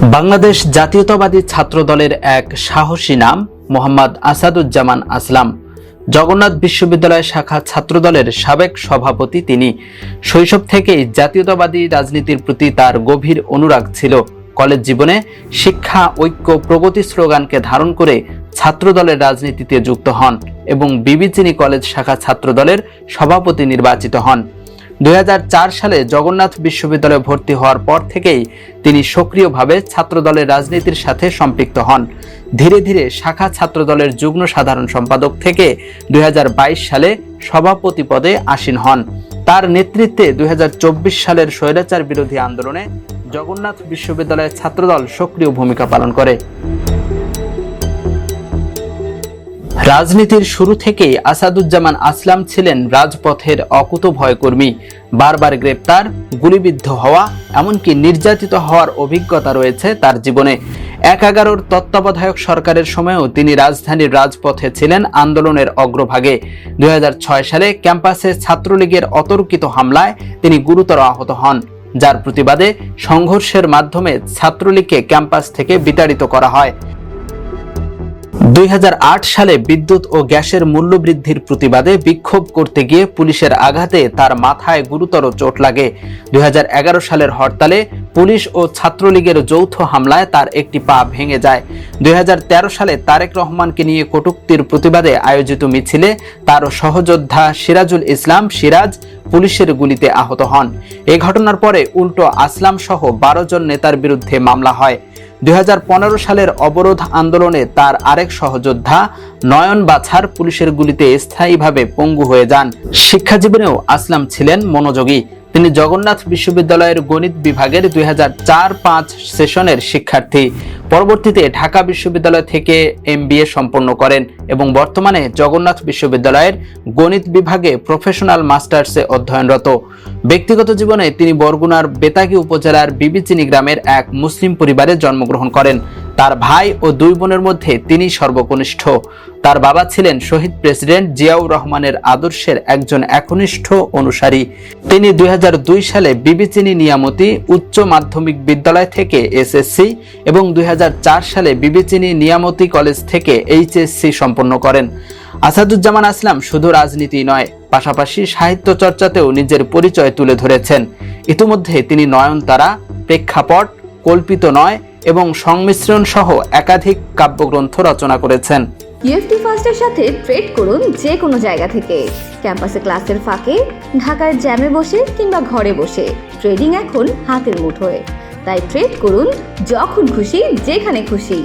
বাংলাদেশ জাতীয়তাবাদী ছাত্র দলের এক সাহসী নাম, মোহাম্মদ আসাদুজ্জামান আসলাম। জগন্নাথ বিশ্ববিদ্যালয় শাখা ছাত্রদলের সাবেক সভাপতি তিনি। শৈশব থেকেই জাতীয়তাবাদী রাজনীতির প্রতি তার গভীর অনুরাগ ছিল। কলেজ জীবনে শিক্ষা, ঐক্য, প্রগতি স্লোগানকে ধারণ করে ছাত্রদলের রাজনীতিতে যুক্ত হন এবং বিবিচিনি কলেজ শাখা ছাত্রদলের সভাপতি নির্বাচিত হন। দুই হাজার চার সালে জগন্নাথ বিশ্ববিদ্যালয়ে ভর্তি হওয়ার পর থেকেই তিনি সক্রিয়ভাবে ছাত্রদলের রাজনীতির সাথে সম্পৃক্ত হন। ধীরে ধীরে শাখা ছাত্রদলের যুগ্ম সাধারণ সম্পাদক থেকে দুই হাজার বাইশ সালে সভাপতি পদে আসীন হন। তার নেতৃত্বে দুই হাজার চব্বিশ সালের স্বৈরাচার বিরোধী আন্দোলনে জগন্নাথ বিশ্ববিদ্যালয়ের ছাত্রদল সক্রিয় ভূমিকা পালন করে। রাজনীতির শুরু থেকেই আসাদুজ্জামান আসলাম ছিলেন রাজপথের অকুত ভয়কর্মী। বারবার গ্রেপ্তার, গুলিবিদ্ধ হওয়া, এমনকি নির্যাতিত হওয়ার অভিজ্ঞতা রয়েছে তার জীবনে। এক এগারোর তত্ত্বাবধায়ক সরকারের সময়ও তিনি রাজধানীর রাজপথে ছিলেন আন্দোলনের অগ্রভাগে। দুই হাজার ছয় সালে ক্যাম্পাসে ছাত্রলীগের অতর্কিত হামলায় তিনি গুরুতর আহত হন, যার প্রতিবাদে সংঘর্ষের মাধ্যমে ছাত্রলীগকে ক্যাম্পাস থেকে বিতাড়িত করা হয়। দুই হাজার আট সালে বিদ্যুৎ ও গ্যাসের মূল্য বৃদ্ধির প্রতিবাদে বিক্ষোভ করতে গিয়ে পুলিশের আঘাতে তার মাথায় গুরুতর চোট লাগে। দুই হাজার এগারো সালের হরতালে পুলিশ ও ছাত্রলীগের যৌথ হামলায় তার একটি পা ভেঙে যায়। দুই হাজার তেরো সালে তারেক রহমানকে নিয়ে কটূক্তির প্রতিবাদে আয়োজিত মিছিলে তার সহযোদ্ধা সিরাজুল ইসলাম সিরাজ পুলিশের গুলিতে আহত হন। এ ঘটনার পরে উল্টো আসলাম সহ বারো জন নেতার বিরুদ্ধে মামলা হয়। দুই হাজার পনেরো সালের অবরোধ আন্দোলনে তার আরেক সহযোদ্ধা নয়ন বাছার পুলিশের গুলিতে স্থায়ীভাবে পঙ্গু হয়ে যান। শিক্ষাজীবনেও আসলাম ছিলেন মনোযোগী। তিনি জগন্নাথ বিশ্ববিদ্যালয়ের গণিত বিভাগের দুই হাজার সেশনের শিক্ষার্থী। পরবর্তীতে ঢাকা বিশ্ববিদ্যালয় থেকে এম সম্পন্ন করেন এবং বর্তমানে জগন্নাথ বিশ্ববিদ্যালয়ের গণিত বিভাগে প্রফেশনাল মাস্টার্সে অধ্যয়নরত। ব্যক্তিগত জীবনে তিনি বরগুনার বেতাগী উপজেলার বিবিচিনি গ্রামের এক মুসলিম পরিবারে জন্মগ্রহণ করেন। তার ভাই ও দুই বোনের মধ্যে তিনি সর্বকনিষ্ঠ। তার বাবা ছিলেন শহীদ প্রেসিডেন্ট জিয়াউর রহমানের আদর্শের একজন একনিষ্ঠ অনুসারী। তিনি দুই সালে বিবিচিনি নিয়ামতি উচ্চ মাধ্যমিক বিদ্যালয় থেকে এসএসসি এবং দুই হাজার চার সালে বিবিচিনি নিয়ামতি কলেজ থেকে এইচএসসি সম্পন্ন করেন। আসাদুজ্জামান আসলাম শুধু রাজনীতি নয়, পাশাপাশি সাহিত্য চর্চাতেও নিজের পরিচয় তুলে ধরেছেন। ইতিমধ্যে তিনি নয়নতারা, প্রেক্ষাপট, কল্পিত নয় এবং সংমিশ্রণ সহ একাধিক কাব্যগ্রন্থ রচনা করেছেন। ইউএফটি ফার্স্টের সাথে ট্রেড করুন যে কোনো জায়গা থেকে। ক্যাম্পাসে ক্লাসের ফাঁকে, ঢাকার জ্যামে বসে কিংবা ঘরে বসে। ট্রেডিং এখন হাতের মুঠোয়। তাই ট্রেড করুন যখন খুশি, যেখানে খুশি।